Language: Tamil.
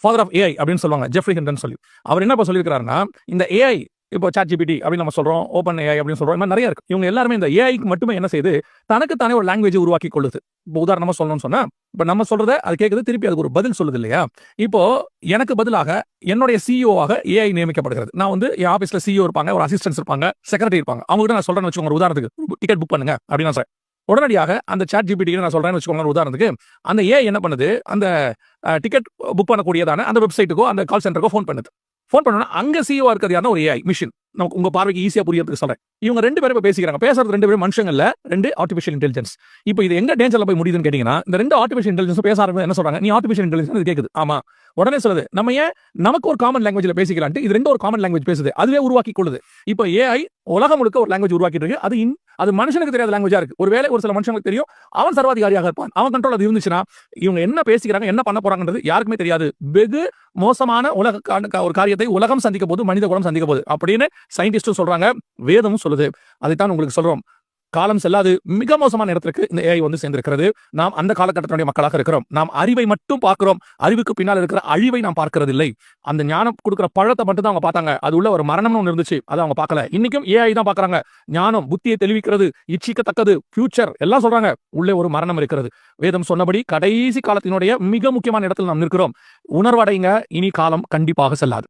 ஃபாதர் ஆஃப் ஏஐ அப்படின்னு சொல்லுவாங்க ஜெஃப்ரி ஹிண்டன் சொல்லி. அவர் என்ன இப்போ சொல்லியிருக்காருன்னா இந்த ஏஐ இப்போ சாட் ஜிபிடி அப்படின்னு நம்ம சொல்றோம் ஓப்பன் ஏஐ அப்படின்னு சொல்றோம் இந்த மாதிரி நிறைய இருக்கு. இவங்க எல்லாருமே இந்த ஏஐக்கு மட்டுமே என்ன செய்யுது தனக்கு தானே ஒரு லாங்குவேஜ் உருவாக்கி கொள்ளுது. இப்போ உதாரணமா சொல்லணும்னு சொன்னா இப்போ நம்ம சொல்றத அது கேட்குது திருப்பி அதுக்கு ஒரு பதில் சொல்லுது இல்லையா? இப்போ எனக்கு பதிலாக என்னுடைய சிஇஓவாக ஆக ஏஐ நியமிக்கப்படுகிறது. நான் வந்து என் ஆஃபீஸ்ல சிஇஓ இருப்பாங்க ஒரு அசிஸ்டன்ஸ் இருப்பாங்க செக்ரட்டரி இருப்பாங்க. அவங்க கிட்ட நான் சொல்றேன்னு வச்சுக்கோங்க ஒரு உதாரணத்துக்கு. டிக்கெட் புக் பண்ணுங்க அப்படின்னு நான் உடனடியாக அந்த சாட் ஜிபிடி நான் சொல்றேன்னு வச்சுக்கோங்க உதாரணத்துக்கு. அந்த ஏஐ என்ன பண்ணுது? அந்த டிக்கெட் புக் பண்ணக்கூடியதான அந்த வெப்சைட்டுக்கோ அந்த கால் சென்டருக்கோ ஃபோன் பண்ணுது. ஃபோன் பண்ணோன்னா அங்க சிஓ இருக்கிறது யாருன்னா ஒரு ஏஐ மிஷின் நமக்கு உங்க பார்வைக்கு ஈஸியா புரியறதுக்கு சொல்றேன். இவங்க ரெண்டு பேரும் பேசிக்கிறாங்க. பேசுறது ரெண்டு பேரும் மனுஷங்கள்ல ரெண்டு ஆர்டிஃபிஷியல் இன்டெலிஜென்ஸ் இப்போ இது எங்க டேஞ்சர்ல போய் முடியுதுன்னு கேட்டீங்கன்னா இந்த ரெண்டு ஆர்டிஃபிஷியல் இன்டெலிஜென்ஸ் பேச ஆரம்பிச்சு என்ன சொல்றாங்க? நீ ஆர்டிஃபிஷியல் இன்டெலிஜென்ஸ் கேக்குது. ஆமா. உடனே சொல்லுது நம்ம ஏன் நமக்கு ஒரு காமன் லாங்குவேஜ்ல பேசிக்கலான்ட்டு இது ரெண்டு ஒரு காமன் லாங்குவேஜ் பேசுது. அதுவே உருவாக்கி கொள்ளுது. இப்போ ஏஐ உலகம் முழுக்க ஒரு லாங்குவேஜ் உருவாக்கிட்டு இருக்கு. அது இன் அது மனுஷனுக்கு தெரியாத லாங்குவேஜா இருக்கு. ஒருவேளை ஒரு சில மனுஷங்களுக்கு தெரியும். அவன் சர்வாதிகாரியாக இருப்பான். அவன் கண்ட்ரோல் அது இருந்துச்சுன்னா இவங்க என்ன பேசிக்கிறாங்க என்ன பண்ண போறாங்கன்றது யாருக்குமே தெரியாது. வெகு மோசமான உலக ஒரு காரியத்தை உலகம் சந்திக்க போது மனித குலம் சந்திக்க போகுது அப்படின்னு சயின்டிஸ்டும் சொல்றாங்க. வேதமும் சொல்லுது. அதைத்தான் உங்களுக்கு சொல்றோம். காலம் செல்லாது. மிக மோசமான இடத்திற்கு இந்த ஏஐ வந்து சேர்ந்திருக்கிறது. நாம் அந்த காலகட்டத்தினுடைய மக்களாக இருக்கிறோம். நாம் அறிவை மட்டும் பார்க்கிறோம். அறிவுக்கு பின்னால் இருக்கிற அழிவை நாம் பார்க்கறதில்லை. அந்த ஞானம் கொடுக்கிற பழத்தை மட்டும் தான் அவங்க பார்த்தாங்க. அது உள்ள ஒரு மரணம்னு ஒன்று இருந்துச்சு. அதை அவங்க பார்க்கல. இன்னைக்கும் ஏஐ தான் பார்க்கறாங்க. ஞானம் புத்தியை தெளிவிக்கிறது இச்சிக்கத்தக்கது ஃபியூச்சர் எல்லாம் சொல்றாங்க. உள்ளே ஒரு மரணம் இருக்கிறது. வேதம் சொன்னபடி கடைசி காலத்தினுடைய மிக முக்கியமான இடத்தில் நாம் நிற்கிறோம். உணர்வடைங்க. இனி காலம் கண்டிப்பாக செல்லாது.